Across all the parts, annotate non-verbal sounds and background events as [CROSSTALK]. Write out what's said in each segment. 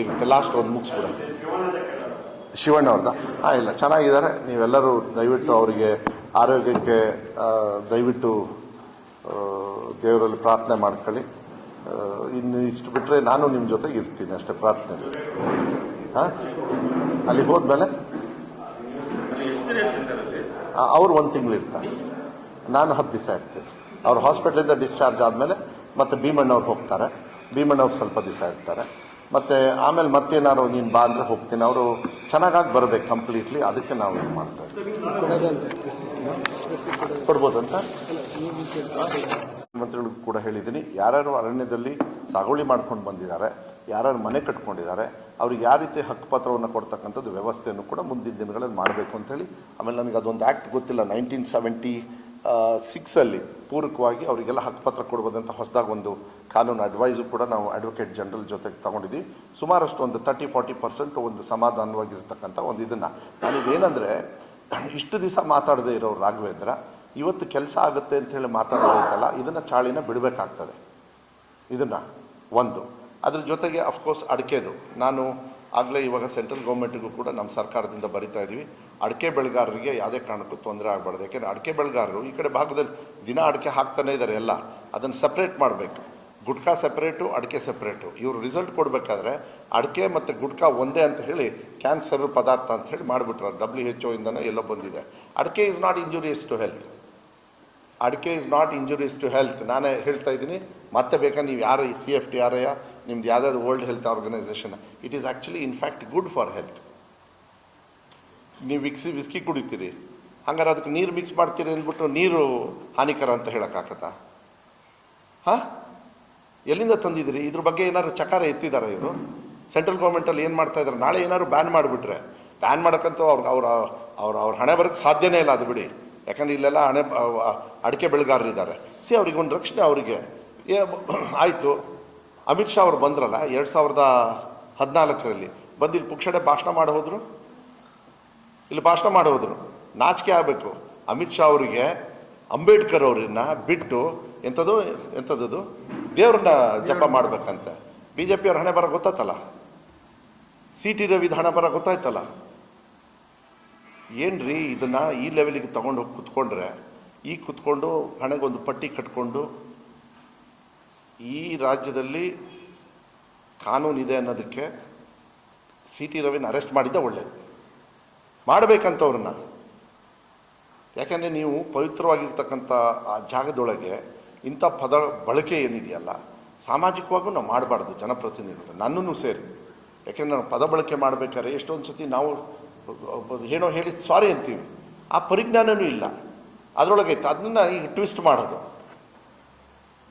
ಇರುತ್ತೆ ಲಾಸ್ಟ್ ಒಂದು ಮುಗಿಸ್ಬಿಡ ಶಿವಣ್ಣ ಅವ್ರದ ಹಾಂ ಇಲ್ಲ, ಚೆನ್ನಾಗಿದ್ದಾರೆ. ನೀವೆಲ್ಲರೂ ದಯವಿಟ್ಟು ಅವರಿಗೆ ಆರೋಗ್ಯಕ್ಕೆ ದಯವಿಟ್ಟು ದೇವರಲ್ಲಿ ಪ್ರಾರ್ಥನೆ ಮಾಡ್ಕೊಳ್ಳಿ. ಇನ್ನು ಇಷ್ಟು ಬಿಟ್ಟರೆ ನಾನು ನಿಮ್ಮ ಜೊತೆಗೆ ಇರ್ತೀನಿ ಅಷ್ಟೇ ಪ್ರಾರ್ಥನೆ ಹಾಂ? ಅಲ್ಲಿಗೆ ಹೋದ್ಮೇಲೆ? ಅವ್ರು ಒಂದು ತಿಂಗಳು ಇರ್ತಾರೆ. ನಾನು ಹತ್ತು ದಿವಸ ಇರ್ತೀನಿ. ಅವ್ರು ಹಾಸ್ಪಿಟ್ಲಿಂದ ಡಿಸ್ಚಾರ್ಜ್ ಆದಮೇಲೆ ಮತ್ತೆ ಭೀಮಣ್ಣವ್ರು ಹೋಗ್ತಾರೆ. ಭೀಮಣ್ಣವ್ರು ಸ್ವಲ್ಪ ದಿವಸ ಇರ್ತಾರೆ. ಮತ್ತೆ ಆಮೇಲೆ ಮತ್ತೇನಾದ್ರು ನೀನು ಬಾ ಅಂದ್ರೆ ಹೋಗ್ತೀನಿ. ಅವರು ಚೆನ್ನಾಗಾಗಿ ಬರಬೇಕು ಕಂಪ್ಲೀಟ್ಲಿ ಅದಕ್ಕೆ ನಾವು ಇದು ಮಾಡ್ತಾ ಇದ್ದೀವಿ ಕೊಡ್ಬೋದಂತ? ಕೂಡ ಹೇಳಿದ್ದೀನಿ. ಯಾರ್ಯಾರು ಅರಣ್ಯದಲ್ಲಿ ಸಾಗುವಳಿ ಮಾಡ್ಕೊಂಡು ಬಂದಿದ್ದಾರೆ, ಯಾರ್ಯಾರು ಮನೆ ಕಟ್ಕೊಂಡಿದ್ದಾರೆ, ಅವ್ರಿಗೆ ಯಾವ ರೀತಿ ಹಕ್ಕುಪತ್ರವನ್ನು ಕೊಡ್ತಕ್ಕಂಥದ್ದು ವ್ಯವಸ್ಥೆಯನ್ನು ಕೂಡ ಮುಂದಿನ ದಿನಗಳಲ್ಲಿ ಮಾಡಬೇಕು ಅಂತೇಳಿ ಆಮೇಲೆ ನನಗೆ ಅದೊಂದು ಆ್ಯಕ್ಟ್ ಗೊತ್ತಿಲ್ಲ. ನೈನ್ಟೀನ್ ಸೆವೆಂಟಿ ಸಿಕ್ಸಲ್ಲಿ ಪೂರಕವಾಗಿ ಅವರಿಗೆಲ್ಲ ಹಕ್ಕುಪತ್ರ ಕೊಡ್ಬೋದಂತ ಹೊಸದಾಗಿ ಒಂದು ಕಾನೂನು ಅಡ್ವೈಸು ಕೂಡ ನಾವು ಅಡ್ವೊಕೇಟ್ ಜನರಲ್ ಜೊತೆಗೆ ತಗೊಂಡಿದ್ದೀವಿ ಸುಮಾರಷ್ಟು ಒಂದು ತರ್ಟಿ ಫಾರ್ಟಿ ಪರ್ಸೆಂಟ್ ಒಂದು ಸಮಾಧಾನವಾಗಿರ್ತಕ್ಕಂಥ ಒಂದು ಇದನ್ನು. ನಾನಿದೇನೆಂದರೆ, ಇಷ್ಟು ದಿವಸ ಮಾತಾಡದೇ ಇರೋರು ರಾಘವೇಂದ್ರ, ಇವತ್ತು ಕೆಲಸ ಆಗುತ್ತೆ ಅಂತ ಹೇಳಿ ಮಾತಾಡೋದೈತಲ್ಲ ಇದನ್ನು ಚಾಳಿನ ಬಿಡಬೇಕಾಗ್ತದೆ. ಇದನ್ನು, ಒಂದು. ಅದ್ರ ಜೊತೆಗೆ ಅಫ್ಕೋರ್ಸ್ ಅಡಿಕೆದು. ನಾನು ಆಗಲೇ ಇವಾಗ ಸೆಂಟ್ರಲ್ ಗೌರ್ಮೆಂಟಿಗೂ ಕೂಡ ನಮ್ಮ ಸರ್ಕಾರದಿಂದ ಬರಿತಾ ಇದ್ದೀವಿ. ಅಡಿಕೆ ಬೆಳೆಗಾರರಿಗೆ ಯಾವುದೇ ಕಾರಣಕ್ಕೂ ತೊಂದರೆ ಆಗಬಾರ್ದು. ಯಾಕೆಂದರೆ ಅಡಿಕೆ ಬೆಳೆಗಾರರು ಈ ಕಡೆ ಭಾಗದಲ್ಲಿ ದಿನ ಅಡಿಕೆ ಹಾಕ್ತಾನೇ ಇದ್ದಾರೆ ಎಲ್ಲ. ಅದನ್ನು ಸಪ್ರೇಟ್ ಮಾಡಬೇಕು. ಗುಟ್ಕಾ ಸಪ್ರೇಟು ಅಡಿಕೆ ಸಪ್ರೇಟು ಇವರು ರಿಸಲ್ಟ್ ಕೊಡಬೇಕಾದ್ರೆ ಅಡಿಕೆ ಮತ್ತು ಗುಟ್ಕಾ ಒಂದೇ ಅಂತ ಹೇಳಿ ಕ್ಯಾನ್ಸರ್ ಪದಾರ್ಥ ಅಂತ ಹೇಳಿ ಮಾಡಿಬಿಟ್ರು. ಡಬ್ಲ್ಯೂ ಎಚ್ ಇಂದನೇ ಎಲ್ಲೋ ಬಂದಿದೆ. Adike is not injurious to health adike is not injurious to health ನಾನೇ ಹೇಳ್ತಾ ಇದ್ದೀನಿ, ಮತ್ತೆ ಬೇಕಾ? ನೀವು ಯಾರು ಸಿ ಎಫ್ ಟಿ ನಿಮ್ದು ಯಾವುದಾದ್ರು world health organisation it is actually in fact good for health ನೀವು ವಿಕ್ಸಿ, ವಿಸ್ಕಿ ಕುಡಿತೀರಿ, ಹಂಗಾರೆ ಅದಕ್ಕೆ ನೀರು ಮಿಕ್ಸ್ ಮಾಡ್ತೀರಿ ಅಂದ್ಬಿಟ್ಟು ನೀರು ಹಾನಿಕರ ಅಂತ ಹೇಳೋಕ್ಕಾಗತ್ತಾ ಹಾಂ? ಎಲ್ಲಿಂದ ತಂದಿದ್ದೀರಿ? ಇದ್ರ ಬಗ್ಗೆ ಏನಾದ್ರು ಚಕಾರ ಎತ್ತಿದ್ದಾರೆ ಇವರು? ಸೆಂಟ್ರಲ್ ಗೌರ್ಮೆಂಟಲ್ಲಿ ಏನು ಮಾಡ್ತಾ ಇದ್ದಾರೆ ನಾಳೆ ಏನಾದ್ರು ಬ್ಯಾನ್ ಮಾಡಿಬಿಟ್ರೆ ಬ್ಯಾನ್ ಮಾಡೋಕ್ಕಂತೂ ಅವ್ರ ಅವ್ರ ಅವ್ರ ಅವ್ರ ಹಣೆ ಬರೋಕ್ಕೆ ಸಾಧ್ಯನೇ ಇಲ್ಲ ಅದು ಬಿಡಿ. ಯಾಕಂದ್ರೆ ಇಲ್ಲೆಲ್ಲ ಹಣೆ ಅಡಿಕೆ ಬೆಳೆಗಾರರಿದ್ದಾರೆ. ಸಿ ಅವ್ರಿಗೆ ಒಂದು ರಕ್ಷಣೆ ಅವರಿಗೆ. ಏ ಆಯಿತು. ಅಮಿತ್ ಶಾ ಅವರು ಬಂದ್ರಲ್ಲ, ಎರಡು ಸಾವಿರದ ಹದಿನಾಲ್ಕರಲ್ಲಿ ಬಂದು ಇಲ್ಲಿ ಪುಕ್ಷಡೆ ಭಾಷಣ ಮಾಡಿ ಹೋದರು? ಇಲ್ಲಿ ಭಾಷಣ ಮಾಡಿ ಹೋದರು? ನಾಚಿಕೆ ಆಗಬೇಕು. ಅಮಿತ್ ಶಾ ಅವರಿಗೆ ಅಂಬೇಡ್ಕರ್ ಅವರನ್ನ ಬಿಟ್ಟು ಎಂಥದ್ದು ಎಂಥದ್ದು ದೇವ್ರನ್ನ ಜಪ ಮಾಡಬೇಕಂತೆ. ಬಿ ಜೆ ಪಿಯವ್ರ ಹಣೆ ಬರ ಗೊತ್ತಾಯ್ತಲ್ಲ? ಸಿ ಟಿ ರವಿದ ಹಣೆ ಬರ ಗೊತ್ತಾಯ್ತಲ್ಲ? ಏನ್ರಿ ಇದನ್ನ ಈ ಲೆವೆಲಿಗೆ ತಗೊಂಡು ಹೋಗಿ ಕುತ್ಕೊಂಡ್ರೆ? ಈಗ ಕುತ್ಕೊಂಡು ಒಂದು ಪಟ್ಟಿ ಕಟ್ಕೊಂಡು ಈ ರಾಜ್ಯದಲ್ಲಿ ಕಾನೂನಿದೆ ಅನ್ನೋದಕ್ಕೆ ಸಿ ಟಿ ರವಿನ ಅರೆಸ್ಟ್ ಮಾಡಿದ್ದೆ ಒಳ್ಳೆಯದು ಮಾಡಬೇಕಂತವ್ರನ್ನ. ಯಾಕಂದರೆ ನೀವು ಪವಿತ್ರವಾಗಿರ್ತಕ್ಕಂಥ ಆ ಜಾಗದೊಳಗೆ ಇಂಥ ಪದ ಬಳಕೆ ಏನಿದೆಯಲ್ಲ, ಸಾಮಾಜಿಕವಾಗೂ ನಾವು ಮಾಡಬಾರ್ದು ಜನಪ್ರತಿನಿಧಿಗಳು, ನನ್ನನ್ನು ಸೇರಿ. ಯಾಕೆಂದರೆ ನಾವು ಪದ ಬಳಕೆ ಮಾಡಬೇಕಾದ್ರೆ ಎಷ್ಟೊಂದು ಸತಿ ನಾವು ಏನೋ ಹೇಳಿ ಸಾರಿ ಅಂತೀವಿ. ಆ ಪರಿಜ್ಞಾನವೂ ಇಲ್ಲ. ಅದರೊಳಗೆ ಅದನ್ನ ಈಗ ಟ್ವಿಸ್ಟ್ ಮಾಡೋದು.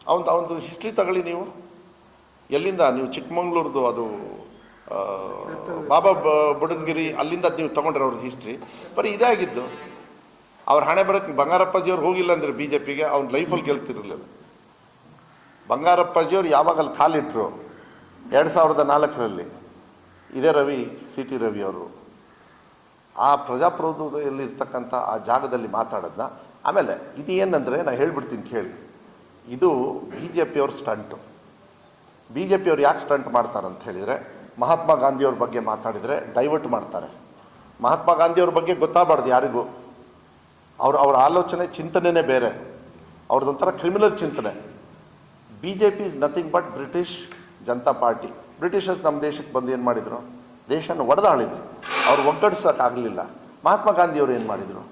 ಅವನ್ ಅವನದು ಹಿಸ್ಟ್ರಿ ತಗೊಳ್ಳಿ ನೀವು. ಎಲ್ಲಿಂದ ನೀವು ಚಿಕ್ಕಮಂಗ್ಳೂರ್ದು ಅದು ಬಾಬಾ ಬುಡನ್ಗಿರಿ, ಅಲ್ಲಿಂದ ನೀವು ತಗೊಂಡ್ರೆ ಅವ್ರದ್ದು ಹಿಸ್ಟ್ರಿ ಬರೀ ಇದೇ ಆಗಿದ್ದು. ಅವ್ರ ಹಣೆ ಬರೋಕ್ಕೆ ಬಂಗಾರಪ್ಪಾಜಿಯವ್ರು ಹೋಗಿಲ್ಲ ಅಂದರೆ ಬಿ ಜೆ ಪಿಗೆ ಅವ್ನ ಲೈಫಲ್ಲಿ ಗೆಲ್ತಿರಲಿಲ್ಲ. ಬಂಗಾರಪ್ಪಾಜಿಯವ್ರು ಯಾವಾಗ ಅಲ್ಲಿ ಕಾಲಿಟ್ರು. ಎರಡು ಸಾವಿರದ ನಾಲ್ಕರಲ್ಲಿ ಇದೇ ರವಿ ಸಿ ಟಿ ರವಿ ಅವರು. ಆ ಪ್ರಜಾಪ್ರಭುತ್ವದಲ್ಲಿ ಇರ್ತಕ್ಕಂಥ ಆ ಜಾಗದಲ್ಲಿ ಮಾತಾಡೋದನ್ನ ಆಮೇಲೆ ಇದು ಏನಂದರೆ ನಾನು ಹೇಳ್ಬಿಡ್ತೀನಿ ಕೇಳಿ. ಇದು ಬಿ ಜೆ ಪಿಯವ್ರ ಸ್ಟಂಟು. ಬಿ ಜೆ ಪಿಯವ್ರು ಯಾಕೆ ಸ್ಟಂಟ್ ಮಾಡ್ತಾರೆ ಅಂತ ಹೇಳಿದರೆ, ಮಹಾತ್ಮ ಗಾಂಧಿಯವ್ರ ಬಗ್ಗೆ ಮಾತಾಡಿದರೆ ಡೈವರ್ಟ್ ಮಾಡ್ತಾರೆ. ಮಹಾತ್ಮ ಗಾಂಧಿಯವ್ರ ಬಗ್ಗೆ ಗೊತ್ತಾಗಬಾರ್ದು ಯಾರಿಗೂ. ಅವ್ರ ಅವ್ರ ಆಲೋಚನೆ, ಚಿಂತನೆನೇ ಬೇರೆ. ಅವ್ರದ್ದೊಂಥರ ಕ್ರಿಮಿನಲ್ ಚಿಂತನೆ. B J P is nothing but British Janata party. Britishers ನಮ್ಮ ದೇಶಕ್ಕೆ ಬಂದು ಏನು ಮಾಡಿದರು? ದೇಶನ ಒಡೆದಾಳಿದ್ರು. ಅವ್ರು ಒಗ್ಗಡಿಸೋಕ್ಕಾಗಲಿಲ್ಲ. ಮಹಾತ್ಮ ಗಾಂಧಿಯವರು ಏನು ಮಾಡಿದರು?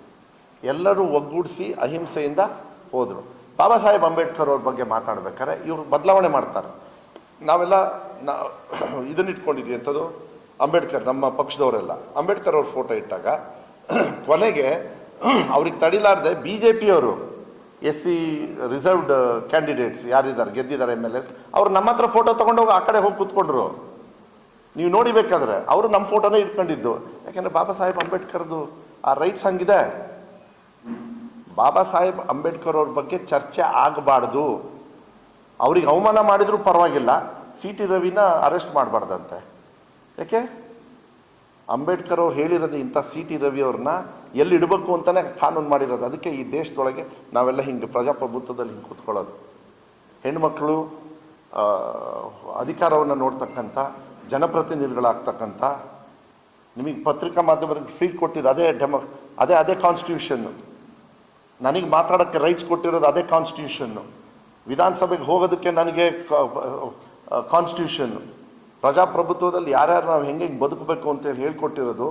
ಎಲ್ಲರೂ ಒಗ್ಗೂಡಿಸಿ ಅಹಿಂಸೆಯಿಂದ ಹೋದರು. ಬಾಬಾ ಸಾಹೇಬ್ ಅಂಬೇಡ್ಕರ್ ಅವ್ರ ಬಗ್ಗೆ ಮಾತಾಡ್ಬೇಕಾದ್ರೆ ಇವರು ಬದಲಾವಣೆ ಮಾಡ್ತಾರೆ. ನಾವೆಲ್ಲ ನಾ, ಇದನ್ನ ಇಟ್ಕೊಂಡಿದ್ವಿ ಎಂಥದ್ದು ಅಂಬೇಡ್ಕರ್ ನಮ್ಮ ಪಕ್ಷದವರೆಲ್ಲ. ಅಂಬೇಡ್ಕರ್ ಅವ್ರ ಫೋಟೋ ಇಟ್ಟಾಗ [CLEARS THROAT] ಕೊನೆಗೆ [CLEARS THROAT] ಅವ್ರಿಗೆ ತಡಿಲಾರ್ದೆ ಬಿ ಜೆ ಪಿಯವರು ಎಸ್ ಸಿ ರಿಸರ್ವ್ಡ್ ಕ್ಯಾಂಡಿಡೇಟ್ಸ್ ಯಾರಿದ್ದಾರೆ, ಗೆದ್ದಿದ್ದಾರೆ ಎಂ ಎಲ್ ಎಸ್, ಅವ್ರು ನಮ್ಮ ಹತ್ರ ಫೋಟೋ ತೊಗೊಂಡೋಗಿ ಆ ಕಡೆ ಹೋಗಿ ಕೂತ್ಕೊಂಡ್ರು. ನೀವು ನೋಡಿಬೇಕಾದ್ರೆ ಅವರು ನಮ್ಮ ಫೋಟೋನೇ ಇಟ್ಕೊಂಡಿದ್ದು. ಯಾಕೆಂದರೆ ಬಾಬಾ ಸಾಹೇಬ್ ಅಂಬೇಡ್ಕರ್ದು ಆ ರೈಟ್ಸ್ ಹಂಗಿದೆ. ಬಾಬಾ ಸಾಹೇಬ್ ಅಂಬೇಡ್ಕರ್ ಅವ್ರ ಬಗ್ಗೆ ಚರ್ಚೆ ಆಗಬಾರ್ದು. ಅವ್ರಿಗೆ ಅವಮಾನ ಮಾಡಿದರೂ ಪರವಾಗಿಲ್ಲ, ಸಿ ಟಿ ರವಿನ ಅರೆಸ್ಟ್ ಮಾಡಬಾರ್ದಂತೆ. ಯಾಕೆ? ಅಂಬೇಡ್ಕರ್ ಅವ್ರು ಹೇಳಿರೋದು ಇಂಥ ಸಿ ಟಿ ರವಿ ಅವ್ರನ್ನ ಎಲ್ಲಿ ಇಡಬೇಕು ಅಂತಲೇ ಕಾನೂನು ಮಾಡಿರೋದು. ಅದಕ್ಕೆ ಈ ದೇಶದೊಳಗೆ ನಾವೆಲ್ಲ ಹಿಂಗೆ ಪ್ರಜಾಪ್ರಭುತ್ವದಲ್ಲಿ ಹಿಂಗೆ ಕೂತ್ಕೊಳ್ಳೋದು. ಹೆಣ್ಮಕ್ಳು ಅಧಿಕಾರವನ್ನು ನೋಡ್ತಕ್ಕಂಥ, ಜನಪ್ರತಿನಿಧಿಗಳಾಗ್ತಕ್ಕಂಥ, ನಿಮಗೆ ಪತ್ರಿಕಾ ಮಾಧ್ಯಮಗಳಿಗೆ ಫ್ರೀ ಕೊಟ್ಟಿದ್ದು ಅದೇ ಡೆಮೊ, ಅದೇ ಅದೇ ಕಾನ್ಸ್ಟಿಟ್ಯೂಷನ್ನು ನನಗೆ ಮಾತಾಡೋಕ್ಕೆ ರೈಟ್ಸ್ ಕೊಟ್ಟಿರೋದು ಅದೇ ಕಾನ್ಸ್ಟಿಟ್ಯೂಷನ್ನು ವಿಧಾನಸಭೆಗೆ ಹೋಗೋದಕ್ಕೆ ನನಗೆ ಕಾನ್ಸ್ಟಿಟ್ಯೂಷನ್ನು ಪ್ರಜಾಪ್ರಭುತ್ವದಲ್ಲಿ ಯಾರ್ಯಾರು ನಾವು ಹೆಂಗೆ ಬದುಕಬೇಕು ಅಂತೇಳಿ ಹೇಳ್ಕೊಟ್ಟಿರೋದು,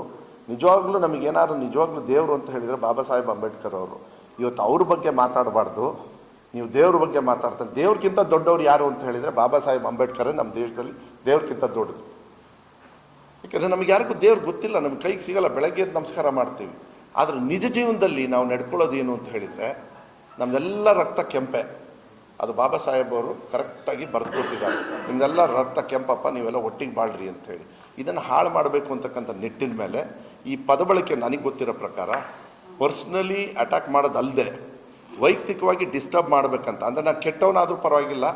ನಿಜವಾಗ್ಲೂ ನಮಗೇನಾದ್ರು ನಿಜವಾಗ್ಲೂ ದೇವರು ಅಂತ ಹೇಳಿದರೆ ಬಾಬಾ ಸಾಹೇಬ್ ಅಂಬೇಡ್ಕರ್ ಅವರು. ಇವತ್ತು ಅವ್ರ ಬಗ್ಗೆ ಮಾತಾಡಬಾರ್ದು. ನೀವು ದೇವ್ರ ಬಗ್ಗೆ ಮಾತಾಡ್ತಾರೆ. ದೇವ್ರಿಗಿಂತ ದೊಡ್ಡವ್ರು ಯಾರು ಅಂತ ಹೇಳಿದರೆ ಬಾಬಾ ಸಾಹೇಬ್ ಅಂಬೇಡ್ಕರೇ ನಮ್ಮ ದೇಶದಲ್ಲಿ ದೇವ್ರಿಗಿಂತ ದೊಡ್ಡದು. ಯಾಕೆಂದರೆ ನಮಗೆ ಯಾರಿಗೂ ದೇವ್ರು ಗೊತ್ತಿಲ್ಲ, ನಮ್ಗೆ ಕೈಗೆ ಸಿಗಲ್ಲ. ಬೆಳಗ್ಗೆ ನಮಸ್ಕಾರ ಮಾಡ್ತೀವಿ. ಆದರೆ ನಿಜ ಜೀವನದಲ್ಲಿ ನಾವು ನಡ್ಕೊಳ್ಳೋದು ಏನು ಅಂತ ಹೇಳಿದರೆ, ನಮ್ದೆಲ್ಲ ರಕ್ತ ಕೆಂಪೆ. ಅದು ಬಾಬಾ ಸಾಹೇಬ್ ಅವರು ಕರೆಕ್ಟಾಗಿ ಬರೆದು ಕೊಟ್ಟಿದ್ದಾರೆ ನಿಮ್ದೆಲ್ಲ ರಕ್ತ ಕೆಂಪಪ್ಪ, ನೀವೆಲ್ಲ ಒಟ್ಟಿಗೆ ಬಾಳ್ರಿ ಅಂತ ಹೇಳಿ. ಇದನ್ನು ಹಾಳು ಮಾಡಬೇಕು ಅಂತಕ್ಕಂಥ ನಿಟ್ಟಿನ ಮೇಲೆ ಈ ಪದಬಳಕೆ ನನಗೆ ಗೊತ್ತಿರೋ ಪ್ರಕಾರ ಪರ್ಸ್ನಲಿ ಅಟ್ಯಾಕ್ ಮಾಡೋದಲ್ಲದೆ ವೈಯಕ್ತಿಕವಾಗಿ ಡಿಸ್ಟರ್ಬ್ ಮಾಡಬೇಕಂತ. ಅಂದರೆ ನಾನು ಕೆಟ್ಟವನಾದರೂ ಪರವಾಗಿಲ್ಲ,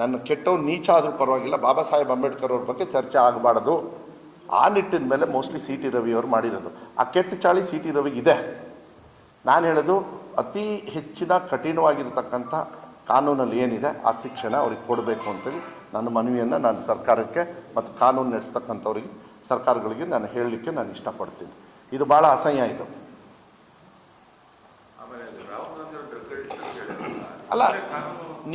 ನನ್ನ ಕೆಟ್ಟವ್ ನೀಚ ಆದರೂ ಪರವಾಗಿಲ್ಲ. ಬಾಬಾ ಸಾಹೇಬ್ ಅಂಬೇಡ್ಕರ್ ಅವ್ರ ಬಗ್ಗೆ ಚರ್ಚೆ ಆಗಬಾರ್ದು. ಆ ನಿಟ್ಟಿನ ಮೇಲೆ ಮೋಸ್ಟ್ಲಿ ಸಿ ಟಿ ರವಿ ಅವರು ಮಾಡಿರೋದು. ಆ ಕೆಟ್ಟ ಚಾಳಿ ಸಿ ಟಿ ರವಿ ಇದೆ. ನಾನು ಹೇಳೋದು ಅತಿ ಹೆಚ್ಚಿನ ಕಠಿಣವಾಗಿರ್ತಕ್ಕಂಥ ಕಾನೂನಲ್ಲಿ ಏನಿದೆ ಆ ಶಿಕ್ಷಣ ಅವ್ರಿಗೆ ಕೊಡಬೇಕು ಅಂತೇಳಿ ನನ್ನ ಮನವಿಯನ್ನು ನಾನು ಸರ್ಕಾರಕ್ಕೆ ಮತ್ತು ಕಾನೂನು ನಡೆಸ್ತಕ್ಕಂಥವ್ರಿಗೆ ಸರ್ಕಾರಗಳಿಗೆ ನಾನು ಹೇಳಲಿಕ್ಕೆ ನಾನು ಇಷ್ಟಪಡ್ತೀನಿ. ಇದು ಭಾಳ ಅಸಹ್ಯ ಇದು. ಅಲ್ಲ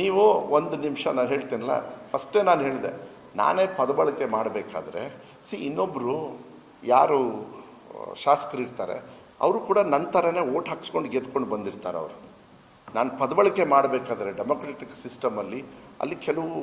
ನೀವು ಒಂದು ನಿಮಿಷ ನಾನು ಹೇಳ್ತೀನಲ್ಲ ಫಸ್ಟೇ ನಾನು ಹೇಳಿದೆ ನಾನೇ ಪದಬಳಕೆ ಮಾಡಬೇಕಾದ್ರೆ, ಸಿ ಇನ್ನೊಬ್ಬರು ಯಾರು ಶಾಸಕರು ಇರ್ತಾರೆ, ಅವರು ಕೂಡ ನಂತರನೇ ಓಟ್ ಹಾಕ್ಸ್ಕೊಂಡು ಗೆದ್ಕೊಂಡು ಬಂದಿರ್ತಾರೆ ಅವರು. ನಾನು ಪದಬಳಕೆ ಮಾಡಬೇಕಾದ್ರೆ ಡೆಮೊಕ್ರೆಟಿಕ್ ಸಿಸ್ಟಮಲ್ಲಿ ಅಲ್ಲಿ ಕೆಲವು